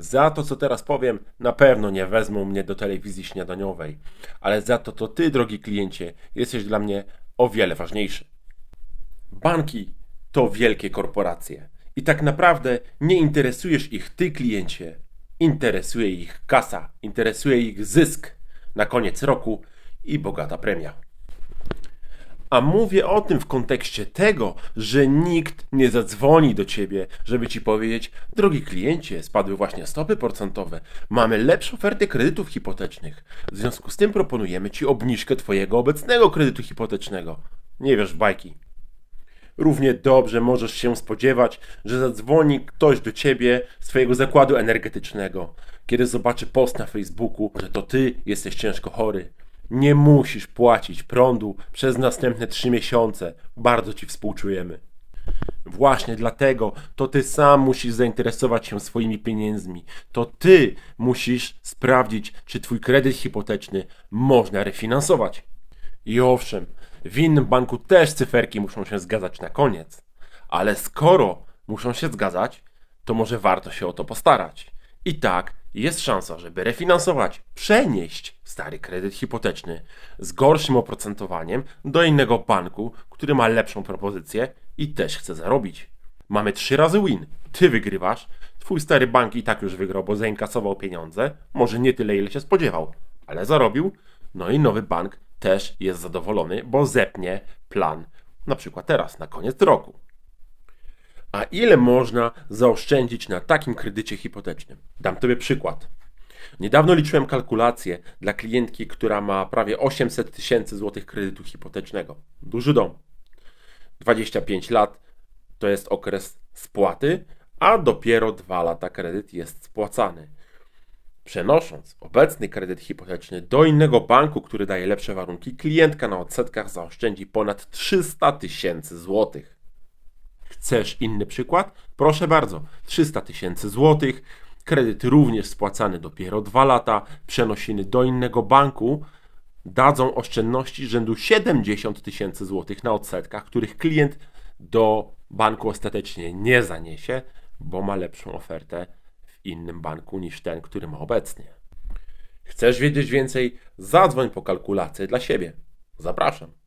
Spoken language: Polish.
Za to, co teraz powiem, na pewno nie wezmą mnie do telewizji śniadaniowej, ale za to, to ty, drogi kliencie, jesteś dla mnie o wiele ważniejszy. Banki to wielkie korporacje i tak naprawdę nie interesujesz ich ty, kliencie. Interesuje ich kasa, interesuje ich zysk na koniec roku i bogata premia. A mówię o tym w kontekście tego, że nikt nie zadzwoni do ciebie, żeby ci powiedzieć: Drogi kliencie, spadły właśnie stopy procentowe, mamy lepsze oferty kredytów hipotecznych. W związku z tym proponujemy ci obniżkę twojego obecnego kredytu hipotecznego. Nie wiesz bajki. Równie dobrze możesz się spodziewać, że zadzwoni ktoś do ciebie z twojego zakładu energetycznego, kiedy zobaczy post na Facebooku, że to ty jesteś ciężko chory. Nie musisz płacić prądu przez następne trzy miesiące. Bardzo ci współczujemy. Właśnie dlatego to ty sam musisz zainteresować się swoimi pieniędzmi. To ty musisz sprawdzić, czy twój kredyt hipoteczny można refinansować. I owszem, w innym banku też cyferki muszą się zgadzać na koniec. Ale skoro muszą się zgadzać, to może warto się o to postarać. I tak jest szansa, żeby refinansować, przenieść stary kredyt hipoteczny z gorszym oprocentowaniem do innego banku, który ma lepszą propozycję i też chce zarobić. Mamy trzy razy win. Ty wygrywasz, twój stary bank i tak już wygrał, bo zainkasował pieniądze, może nie tyle, ile się spodziewał, ale zarobił. No i nowy bank też jest zadowolony, bo zepnie plan, na przykład teraz, na koniec roku. A ile można zaoszczędzić na takim kredycie hipotecznym? Dam Tobie przykład. Niedawno liczyłem kalkulację dla klientki, która ma prawie 800 tysięcy złotych kredytu hipotecznego. Duży dom. 25 lat to jest okres spłaty, a dopiero 2 lata kredyt jest spłacany. Przenosząc obecny kredyt hipoteczny do innego banku, który daje lepsze warunki, klientka na odsetkach zaoszczędzi ponad 300 tysięcy złotych. Chcesz inny przykład? Proszę bardzo. 300 tysięcy złotych, kredyt również spłacany dopiero 2 lata, przenosiny do innego banku dadzą oszczędności rzędu 70 tysięcy złotych na odsetkach, których klient do banku ostatecznie nie zaniesie, bo ma lepszą ofertę w innym banku niż ten, który ma obecnie. Chcesz wiedzieć więcej? Zadzwoń po kalkulację dla siebie. Zapraszam.